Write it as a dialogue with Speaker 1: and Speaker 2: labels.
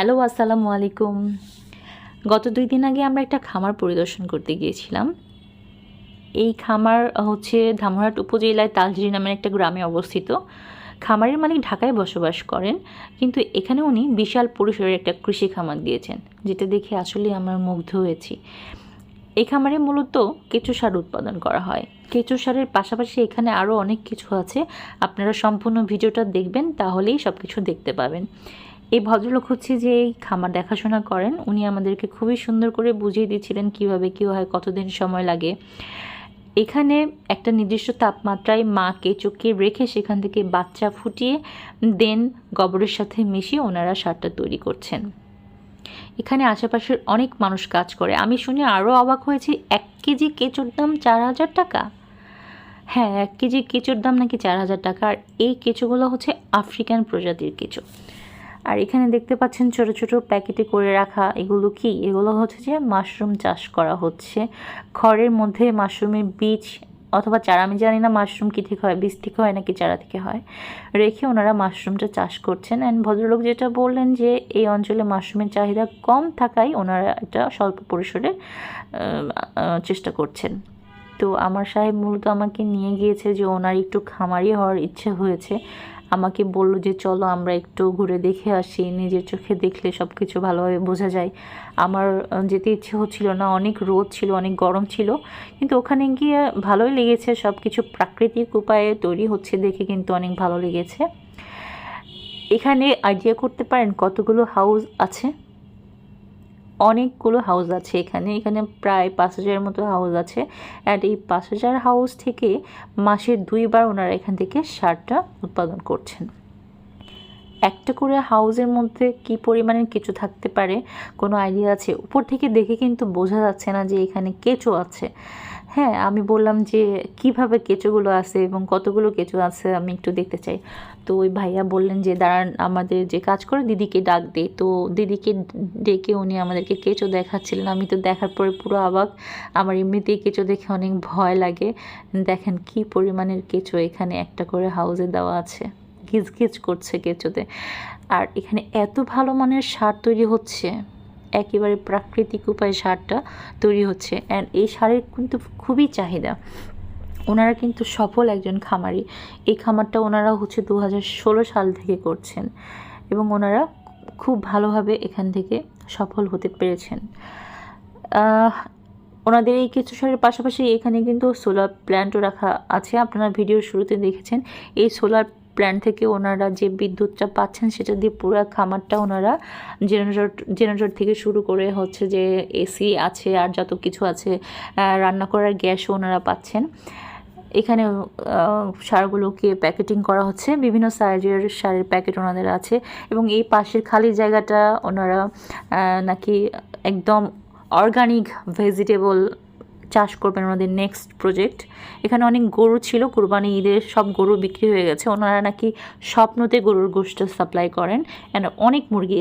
Speaker 1: Hello, আসসালামু আলাইকুম। গত দুই দিন আগে আমরা একটা খামার পরিদর্শন করতে গিয়েছিলাম। এই খামার হচ্ছে ধামরাট উপজেলায় তালঝিরি নামের একটা গ্রামে অবস্থিত। খামারের মালিক ঢাকায় বসবাস করেন, কিন্তু এখানে উনি বিশাল পরিসরের একটা কৃষি খামার দিয়েছেন, যেটা দেখে আসলে আমার মুগ্ধ হয়েছি। এই খামারে মূলত কেঁচো সার উৎপাদন করা হয়। কেঁচো সারের পাশাপাশি এখানে আরও অনেক কিছু আছে। আপনারা সম্পূর্ণ ভিডিওটা দেখবেন, তাহলেই সব কিছু দেখতে পাবেন। এই ভদ্রলোক হচ্ছে যে এই খামার দেখাশোনা করেন। উনি আমাদেরকে খুবই সুন্দর করে বুঝিয়ে দিয়েছিলেন কীভাবে কী হয়, কতদিন সময় লাগে। এখানে একটা নির্দিষ্ট তাপমাত্রায় মা কেঁচোকে রেখে সেখান থেকে বাচ্চা ফুটিয়ে দেন, গোবরের সাথে মিশিয়ে ওনারা সারটা তৈরি করছেন। এখানে আশেপাশের অনেক মানুষ কাজ করে। আমি শুনে আরও অবাক হয়েছি, এক কেজি কেঁচোর দাম চার হাজার টাকা? হ্যাঁ এক কেজি কেঁচোর দাম নাকি চার হাজার টাকা। আর এই কেঁচোগুলো হচ্ছে আফ্রিকান প্রজাতির কেঁচো। আর এখানে দেখতে পাচ্ছেন ছোট ছোট প্যাকেটে করে রাখা এগুলো কি? এগুলো হচ্ছে যে মাশরুম চাষ করা হচ্ছে। খড়ের মধ্যে মাশরুমের বীজ অথবা চারা আমি জানি না মাশরুম কী থেকে হয়, বীজ থেকে হয় নাকি চারা থেকে হয়, রেখে ওনারা মাশরুমটা চাষ করছেন। অ্যান্ড ভদ্রলোক যেটা বললেন যে, এই অঞ্চলে মাশরুমের চাহিদা কম থাকায় ওনারা এটা স্বল্প পরিসরে চেষ্টা করছেন। তো আমার সাহেব মূলত আমাকে নিয়ে গিয়েছে যে ওনার একটু খামারি হওয়ার ইচ্ছে হয়েছে। আমাকে বলল যে, চলো আমরা একটু ঘুরে দেখে আসি, নিজের চোখে দেখলে সব কিছু ভালোভাবে বোঝা যায়। আমার যেতে ইচ্ছে হচ্ছিল না, অনেক রোদ ছিল, অনেক গরম ছিল, কিন্তু ওখানে গিয়ে ভালোই লেগেছে সব কিছু প্রাকৃতিক উপায়ে তৈরি হচ্ছে দেখে কিন্তু অনেক ভালো লেগেছে। এখানে আইডিয়া করতে পারেন কতগুলো হাউস আছে? অনেকগুলো হাউস আছে এখানে। এখানে প্রায় পাঁচ হাজারের মতো হাউস আছে অ্যান্ড এই পাঁচ হাজার হাউস থেকে মাসে দুইবার ওনারা এখান থেকে সারটা উৎপাদন করছেন। একটা করে হাউজের মধ্যে কি পরিমাণের কেঁচো থাকতে পারে কোনো আইডিয়া আছে? উপর থেকে দেখে কিন্তু বোঝা যাচ্ছে না যে এখানে কেঁচো আছে। হ্যাঁ আমি বললাম যে কীভাবে কেঁচোগুলো আছে এবং কতগুলো কেঁচো আছে আমি একটু দেখতে চাই। তো ওই ভাইয়া বললেন যে, দাঁড়ান, আমাদের যে কাজ করে দিদিকে ডাক দে। তো দিদিকে ডেকে উনি আমাদেরকে কেঁচো দেখাচ্ছিলেন। আমি তো দেখার পরে পুরো অবাক। আমার এমনিতেই কেঁচো দেখে অনেক ভয় লাগে। দেখেন কি পরিমাণের কেঁচো এখানে একটা করে হাউসে দেওয়া আছে। ঘিচ করছে কেঁচোতে। আর এখানে এত ভালো মানের সার তৈরি হচ্ছে। একেবারে প্রাকৃতিক উপায়ে সারটা তৈরি হচ্ছে। অ্যান্ড এই সারের কিন্তু খুবই চাহিদা। ওনারা কিন্তু সফল একজন খামারি। এই খামারটা ওনারা হচ্ছে দু সাল থেকে করছেন এবং ওনারা খুব ভালোভাবে এখান থেকে সফল হতে পেরেছেন। ওনাদের এই কেঁচো সারের পাশাপাশি এখানে কিন্তু সোলার প্ল্যান্টও রাখা আছে। আপনারা ভিডিওর শুরুতে দেখেছেন, এই সোলার প্ল্যান্ট থেকে ওনারা যে বিদ্যুৎটা পাচ্ছেন, সেটা দিয়ে পুরো খামারটা ওনারা জেনারেটর জেনারেটর থেকে শুরু করে হচ্ছে যে এসি আছে আর যত কিছু আছে রান্না করার গ্যাসও ওনারা পাচ্ছেন। এখানে সারগুলোকে প্যাকেটিং করা হচ্ছে, বিভিন্ন সাইজের সারের প্যাকেট ওনাদের আছে এবং এই পাশের খালি জায়গাটা ওনারা নাকি একদম অর্গানিক ভেজিটেবল চাষ করবেন ওনাদের নেক্সট প্রজেক্ট এখানে অনেক গরু ছিল, কুরবানি ঈদের সব গরু বিক্রি হয়ে গেছে। ওনারা নাকি স্বপ্নতে গরুর গোষ্ঠ সাপ্লাই করেন। অ্যান্ড অনেক মুরগি